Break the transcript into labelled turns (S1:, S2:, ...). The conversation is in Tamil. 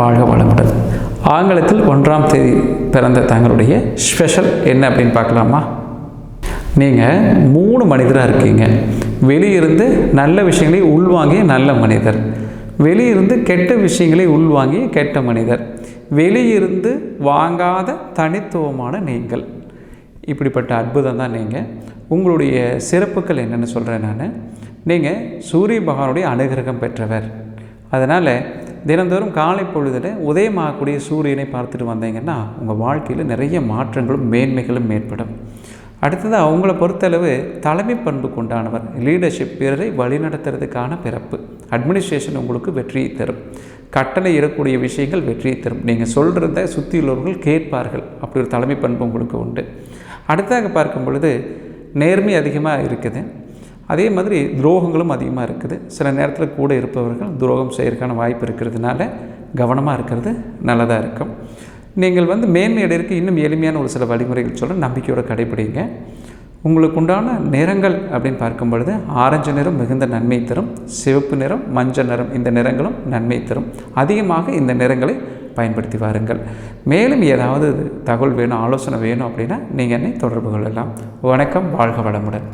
S1: வாழ்க வளமுடன். ஆங்கிலத்தில் ஒன்றாம் தேதி பிறந்த தங்களுடைய ஸ்பெஷல் என்ன அப்படின்னு பார்க்கலாமா? நீங்கள் மூணு மனிதராக இருக்கீங்க. வெளியிருந்து நல்ல விஷயங்களை உள்வாங்கிய நல்ல மனிதர். வெளியிருந்து கெட்ட விஷயங்களை உள்வாங்கிய கெட்ட மனிதர். வெளியிருந்து வாங்காத தனித்துவமான நீங்கள். இப்படிப்பட்ட அற்புதம் தான் நீங்கள் உங்களுடைய சிறப்புகள் என்னென்னு சொல்கிறேன் நான். நீங்கள் சூரிய பகவானுடைய அனுகிரகம் பெற்றவர். அதனால் தினந்தோறும் காலை பொழுதில் உதயமாகக்கூடிய சூரியனை பார்த்துட்டு வந்தீங்கன்னா உங்கள் வாழ்க்கையில் நிறைய மாற்றங்களும் மேன்மைகளும் ஏற்படும். அடுத்தது அவங்கள பொறுத்தளவு தலைமை பண்பு கொண்டானவர் லீடர்ஷிப் பிறரை வழிநடத்துறதுக்கான பிறப்பு. அட்மினிஸ்ட்ரேஷன் உங்களுக்கு வெற்றியை தரும். கட்டளை இடக்கூடிய விஷயங்கள் வெற்றியை தரும். நீங்கள் சொல்கிறத சுற்றியுள்ளவர்கள் கேட்பார்கள். அப்படி ஒரு தலைமை பண்பு உங்களுக்கு உண்டு. அடுத்தாக பார்க்கும் பொழுது நேர்மை அதிகமாக இருக்குது. அதே மாதிரி துரோகங்களும் அதிகமாக இருக்குது. சில நேரத்தில் கூட இருப்பவர்கள் துரோகம் செய்கிறதுக்கான வாய்ப்பு இருக்கிறதுனால கவனமாக இருக்கிறது நல்லதாக இருக்கும். நீங்கள் வந்து மேன்மை அடையிறதுக்கு இன்னும் எளிமையான ஒரு சில வழிமுறைகள் சொல்ல நம்பிக்கையோடு கடைபிடிங்க. உங்களுக்கு உண்டான நிறங்கள் அப்படின்னு பார்க்கும் பொழுது ஆரஞ்சு நிறம் மிகுந்த நன்மை தரும் சிவப்பு நிறம் மஞ்சள் நிறம் இந்த நிறங்களும் நன்மை தரும். அதிகமாக இந்த நிறங்களை பயன்படுத்தி வாருங்கள். மேலும் ஏதாவது தகவல் வேணும் ஆலோசனை வேணும் அப்படின்னா நீங்கள் என்னை தொடர்பு கொள்ளலாம். வணக்கம் வாழ்க வளமுடன்.